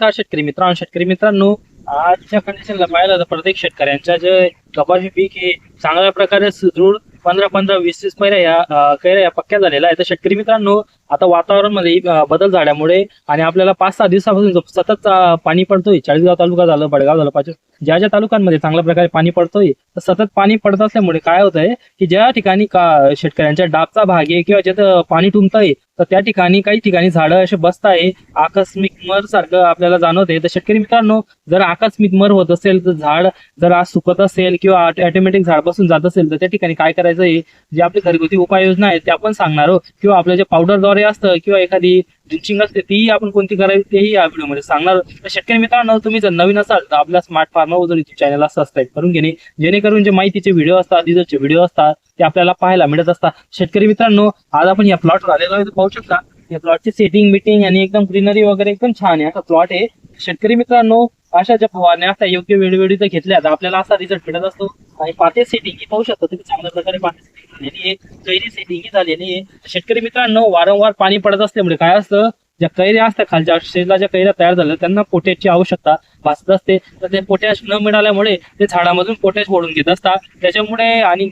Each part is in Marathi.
नमस्कार शेतकरी मित्रांनो शेतकरी मित्रांनो आजच्या कंडिशनला पाहिलं तर प्रत्येक शेतकऱ्यांच्या जे कपाशी पीक हे चांगल्या प्रकारे सुदृढ पंधरा पंधरा वीस वीस पहिल्या या कैऱ्या या पक्क्या झालेल्या आहेत. तर शेतकरी मित्रांनो आता वातावरणमध्ये बदल झाल्यामुळे आणि आपल्याला पाच सहा दिवसापासून सतत पाणी पडतोय चाळीसगाव तालुका झालं बडगाव झालं पाच ज्या ज्या तालुक्यांमध्ये चांगल्या प्रकारे पाणी पडतोय तर सतत पाणी पडत असल्यामुळे काय होत आहे की ज्या ठिकाणी का शेतकऱ्यांच्या डाबचा भाग आहे किंवा जिथं पाणी तुंबतंय तर त्या ठिकाणी काही ठिकाणी झाडं असे बसताय आकस्मिक मर सारखं आपल्याला आहे तर शेतकरी मित्रांनो जर आकस्मिक मर होत असेल तर झाड जर आज सुकत असेल किंवा ऑटोमॅटिक झाड बसून जात असेल तर त्या ठिकाणी काय करायचं आहे जे आपली घरगुती उपाययोजना आहेत त्या आपण सांगणार आहोत किंवा आपल्या जे पावडरद्वारे असतं किंवा एखादी ड्रिंचिंग असते तीही आपण कोणती करावी तेही या व्हिडिओमध्ये सांगणार शक्य मित्रांनो तुम्ही जर नवीन असाल तर आपल्या स्मार्ट फार्मा वजन युट्यूब चॅनलला सबस्क्राईब करून घेणे. जेणेकरून जे माहितीचे व्हिडिओ असतात डिझलचे व्हिडिओ असतात ते आपल्याला पाहायला मिळत असतात. शेतकरी मित्रांनो आज आपण या प्लॉटवर आलेलो आहे पाहू शकता या प्लॉटची सेटिंग मिटिंग आणि एकदम ग्रीनरी वगैरे एकदम छान आहे. असा प्लॉट आहे. शेतकरी मित्रांनो अशा ज्या फवारण्या असतात योग्य वेळोवेळी जर घेतल्या तर आपल्याला असा रिझल्ट मिळत असतो. आणि पाते सेटिंग ही पाहू शकता तुम्ही चांगल्या प्रकारे पाते झालेली आहे. कैरी सेटिंग ही झालेली आहे. शेतकरी मित्रांनो वारंवार पाणी पडत असल्यामुळे काय असतं? ज्या कैऱ्या असतात खालच्या शेजला ज्या कैऱ्या तयार झाल्या त्यांना पोट्याची आवश्यकता भासत असते. तर ते पोटॅश न मिळाल्यामुळे ते झाडामधून पोटॅश ओढून घेत असतात. त्याच्यामुळे आणि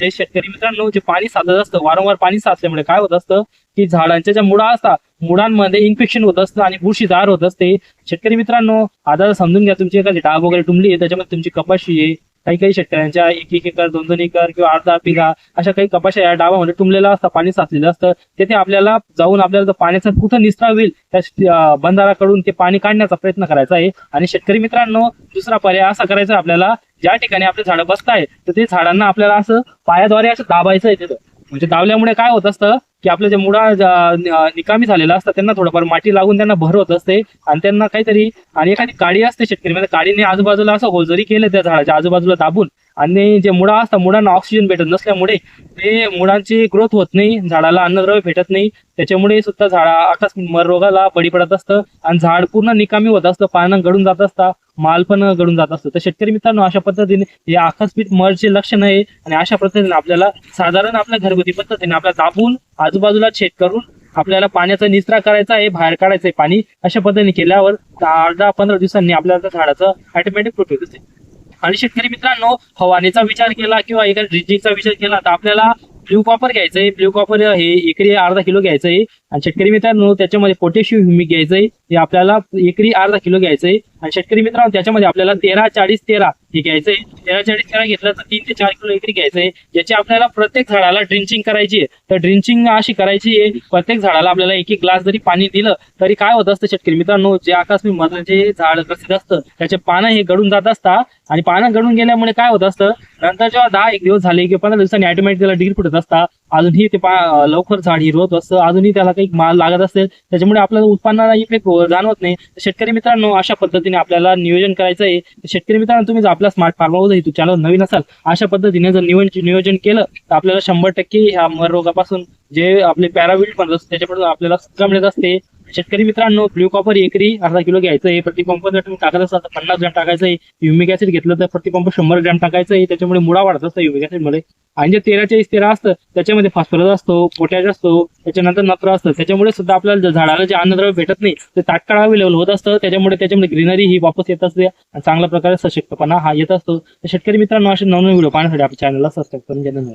जे शेतकरी मित्रांनो जे पाणी साचत असतं वारंवार पाणी साचल्यामुळे काय होत असतं? की झाडांच्या ज्या मुळा असतात मुळांमध्ये इन्फेक्शन होत असतं आणि बुरशी होत असते. शेतकरी मित्रांनो आता समजून घ्या. तुमची एखादी डाब वगैरे टुमली आहे त्याच्यामध्ये तुमची कपाशी आहे काही काही शेतकऱ्यांच्या एक एक एकर दोन दोन एकर किंवा अर्धा बिघा अशा काही कपाशा या डावामध्ये तुंबलेला असतं पाणी साचलेलं असतं. तेथे आपल्याला जाऊन आपल्याला पाण्याचा कुठं निसरा होईल त्या बंधाराकडून ते पाणी काढण्याचा प्रयत्न करायचा आहे. आणि शेतकरी मित्रांनो दुसरा पर्याय असा करायचा आपल्याला ज्या ठिकाणी आपले झाडं बसताय तर ते झाडांना आपल्याला असं पायाद्वारे असं दाबायचं आहे तिथं. म्हणजे दावल्यामुळे काय होत असतं की आपलं जे मुळा निकामी झालेलं असतं त्यांना थोडंफार माती लागून त्यांना भर होत असते. आणि त्यांना काहीतरी आणि एखादी काडी असते शेतकरी म्हणजे काडीने आजूबाजूला असं होल जरी केलं त्या झाडाच्या आजूबाजूला दाबून आणि जे मुळा असतात मुळांना ऑक्सिजन भेटत नसल्यामुळे ते मुळांची ग्रोथ होत नाही झाडाला अन्नद्रव्य भेटत नाही. त्याच्यामुळे सुद्धा झाडा आकस्मिक मर रोगाला बळी पडत असतं. आणि झाड पूर्ण निकामी होत असतं पानं गळून जात असतात माल पण गळून जात असतो. तर शेतकरी मित्रांनो अशा पद्धतीने हे आकस्मिक मरचे लक्षण आहे. आणि अशा पद्धतीने आपल्याला साधारण आपल्या घरगुती पद्धतीने आपल्याला दाबून आजूबाजूला छेद करून आपल्याला पाण्याचा निचरा करायचा आहे बाहेर काढायचं आहे पाणी अशा पद्धतीने केल्यावर अर्धा पंधरा दिवसांनी आपल्याला झाडाचं ऑटोमॅटिक प्रोटेक्ट असते आणि शेतकरी मित्रांनो फवारणीचा विचार केला किंवा एका ड्रिजिंगचा विचार केला तर आपल्याला ब्ल्यू कॉपर घ्यायचंय. ब्ल्यू कॉपर हे एकरी अर्धा किलो घ्यायचंय. आणि शेतकरी मित्रांनो त्याच्यामध्ये पोटॅशियम ह्युमिक घ्यायचंय. हे आपल्याला एकरी अर्धा किलो घ्यायचंय. आणि शेतकरी मित्रांनो त्याच्यामध्ये आपल्याला तेरा चाळीस तेरा हे घ्यायचंय. तेरा चाळीस तेरा घेतलं तर तीन ते चार किलो एकरी घ्यायचंय. याची आपल्याला प्रत्येक झाडाला ड्रिंचिंग करायची आहे. तर ड्रिंचिंग अशी करायची आहे प्रत्येक झाडाला आपल्याला एक एक ग्लास जरी पाणी दिलं तरी काय होत असतं शेतकरी मित्रांनो जे आकस्मिक मधाचे झाड प्रसिद्ध असतं त्याचे पानं हे गळून जात असतात आणि पानं गळून गेल्यामुळे काय होत असतं नंतर जेव्हा दहा एक दिवस झाले किंवा पंधरा दिवसांनी ऑटोमॅटिक त्याला डिग्री फुटत असतात अजूनही ते लवकर झाड हिरवत असतं. अजूनही त्याला काही माल लागत असेल त्याच्यामुळे आपल्याला उत्पन्नाला इफेक्ट हो- जाणवत नाही. तर शेतकरी मित्रांनो अशा पद्धतीने आपल्याला नियोजन करायचं आहे. शेतकरी मित्रांनो तुम्ही जर आपल्या स्मार्ट फार्मावर युट्यूब चॅनल नवीन असाल अशा पद्धतीने जर नियोजन नियोजन केलं तर आपल्याला शंभर टक्के ह्या मर रोगापासून जे आपले पॅराविल्ट म्हणत असते त्याच्यापासून आपल्याला सुटका मिळत असते. शेतकरी मित्रांनो ब्ल्यू कॉपर एकरी अर्धा किलो घ्यायचं आहे प्रतिपंप जर तुम्ही टाकत असाल तर पन्नास ग्रॅम टाकायचं आहे युमिक ऍसिड घेतलं तर प्रतिपंप शंभर ग्रॅम टाकायचं आहे त्याच्यामुळे मुळा वाढत असतं युमिक ऍसिडमध्ये आणि जे तेरा चाळीस तेरा असतं त्याच्यामध्ये फॉस्फरस असतो पोटॅश असतो त्याच्यानंतर नत्र असतं. त्याच्यामुळे सुद्धा आपल्याला झाडाला जे अन्नद्रव्य भेटत नाही ते तात्काळ अवेलेबल होत असतं. त्याच्यामुळे त्याच्यामध्ये ग्रीनरी ही वापस येत असते. आणि चांगल्या प्रकारे सशक्तपणा हा येत असतो. तर शेतकरी मित्रांनो असे नवनवीन व्हिडिओ पाहण्यासाठी आपल्या चॅनलला सबस्क्राईब करून धन्यवाद.